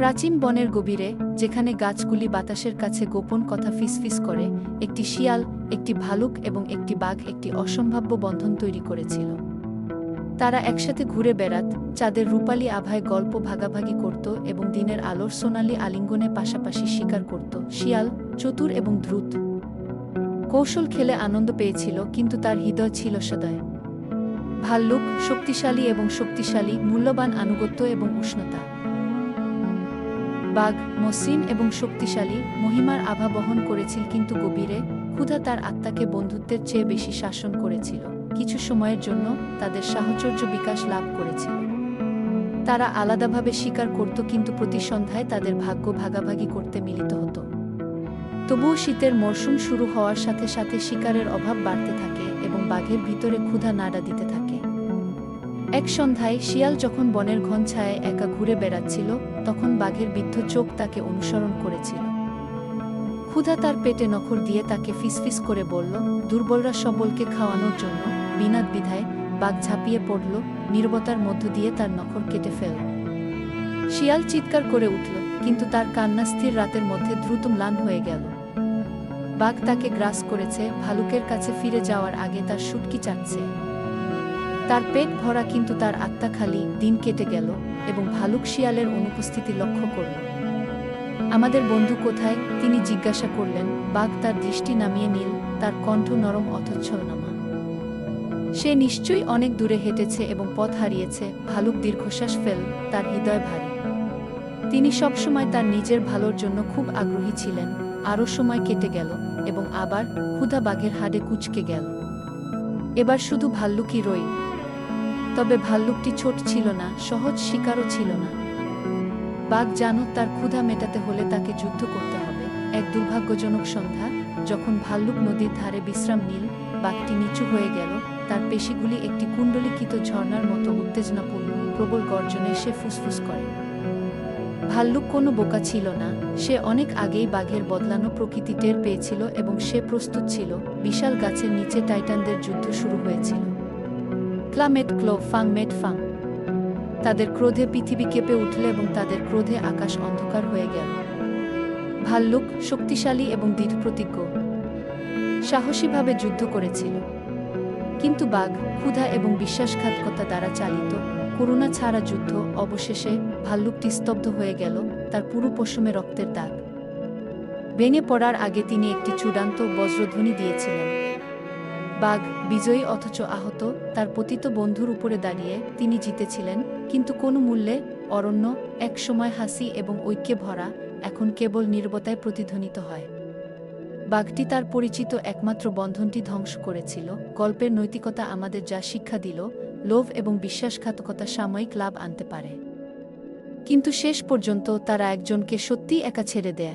প্রাচীন বনের গভীরে, যেখানে গাছগুলি বাতাসের কাছে গোপন কথা ফিসফিস করে, একটি শিয়াল, একটি ভালুক এবং একটি বাঘ একটি অসম্ভাব্য বন্ধন তৈরি করেছিল। তারা একসাথে ঘুরে বেড়াত, চাঁদের রূপালী আভায় গল্প ভাগাভাগি করত এবং দিনের আলোর সোনালি আলিঙ্গনে পাশাপাশি শিকার করত, শিয়াল, চতুর এবং দ্রুত কৌশল খেলে আনন্দ পেয়েছিল, কিন্তু তার হৃদয় ছিল সদয়। ভাল্লুক, শক্তিশালী এবং শক্তিশালী, মূল্যবান আনুগত্য এবং উষ্ণতা। বাঘ, মসৃণ এবং শক্তিশালী, মহিমার আভা বহন করেছিল কিন্তু গভীরে, ক্ষুধা তার আত্মাকে বন্ধুত্বের চেয়ে বেশি শাসন করেছিল। কিছু সময়ের জন্য তাদের সাহচর্য বিকাশ লাভ করেছিল। তারা আলাদাভাবে শিকার করত কিন্তু প্রতি সন্ধ্যায় তাদের ভাগ্য ভাগাভাগি করতে মিলিত হতো। তবুও শীতের মরশুম শুরু হওয়ার সাথে সাথে শিকারের অভাব বাড়তে থাকে এবং বাঘের ভিতরে ক্ষুধা নাড়া দিতে থাকে। এক সন্ধ্যায় শিয়াল যখন বনের ঘন ছায়ায় একা ঘুরে বেড়াচ্ছিল, তখন বাঘের বৃদ্ধ চোখ তাকে অনুসরণ করেছিল। ক্ষুধা তার পেটে নখর দিয়ে তাকে ফিসফিস করে বলল, দুর্বলরা সবলকে খাওয়ানোর জন্য বিনাদ বিধায় বাঘ ঝাঁপিয়ে পড়ল, নীরবতার মধ্য দিয়ে তার নখর কেটে ফেল। শিয়াল চিৎকার করে উঠল, কিন্তু তার কান্না স্থির রাতের মধ্যে দ্রুত ম্লান হয়ে গেল। বাঘ তাকে গ্রাস করেছে, ভালুকের কাছে ফিরে যাওয়ার আগে তার সুটকি চাচ্ছে তার পেট ভরা কিন্তু তার আত্মা খালি দিন কেটে গেল এবং ভালুক শিয়ালের অনুপস্থিতি লক্ষ্য করল। আমাদের বন্ধু কোথায়? তিনি জিজ্ঞাসা করলেন, বাঘ তার দৃষ্টি নামিয়ে নিল, তার কণ্ঠ নরম অথচ্ছলনামা। সে নিশ্চয়ই অনেক দূরে হেঁটেছে এবং পথ হারিয়েছে, ভালুক দীর্ঘশ্বাস ফেল, তার হৃদয় ভারী। তিনি সবসময় তার নিজের ভালোর জন্য খুব আগ্রহী ছিলেন, আরও সময় কেটে গেল এবং আবার ক্ষুধা বাঘের হাড়ে কুচকে গেল। এবার শুধু ভাল্লুকই রই তবে ভাল্লুকটি ছোট ছিল না, সহজ শিকারও ছিল না। বাঘ জানো তার ক্ষুধা মেটাতে হলে তাকে যুদ্ধ করতে হবে। এক দুর্ভাগ্যজনক সন্ধ্যা, যখন ভাল্লুক নদীর ধারে বিশ্রাম নিল, বাঘটি নিচু হয়ে গেল, তার পেশিগুলি একটি কুণ্ডলিখিত ঝর্ণার মতো উত্তেজনাপূর্ণ, প্রবল গর্জনে সে ফুসফুস করে। ভাল্লুক কোনো বোকা ছিল না, সে অনেক আগেই বাঘের বদলানো প্রকৃতি টের পেয়েছিল এবং সে প্রস্তুত ছিল। বিশাল গাছের নিচে টাইটানদের যুদ্ধ শুরু হয়েছিল। ক্লামেট ক্লো ফাং মেট ফাং। তাদের ক্রোধে পৃথিবী কেঁপে উঠল এবং তাদের ক্রোধে আকাশ অন্ধকার হয়ে গেল। ভাল্লুক শক্তিশালী এবং দৃঢ় প্রতিজ্ঞ। সাহসীভাবে যুদ্ধ করেছিল। কিন্তু বাঘ, ক্ষুধা এবং বিশ্বাসঘাতকতা দ্বারা চালিত করুণা ছাড়া যুদ্ধ অবশেষে ভাল্লুকটি স্তব্ধ হয়ে গেল তার পুরো পশমে রক্তের দাগ। ভেঙে পড়ার আগে তিনি একটি চূড়ান্ত বজ্রধ্বনি দিয়েছিলেন। বাঘ বিজয়ী অথচ আহত, তার পতিত বন্ধুর উপরে দাঁড়িয়ে তিনি জিতেছিলেন, কিন্তু কোনো মূল্যে অরণ্য, একসময় হাসি এবং ঐক্যে ভরা, এখন কেবল নির্বতায় প্রতিধ্বনিত হয়। বাঘটি তার পরিচিত একমাত্র বন্ধনটি ধ্বংস করেছিল, গল্পের নৈতিকতা আমাদের যা শিক্ষা দিল, লোভ এবং বিশ্বাসঘাতকতা সাময়িক লাভ আনতে পারে। কিন্তু শেষ পর্যন্ত তারা একজনকে সত্যিই একা ছেড়ে দেয়।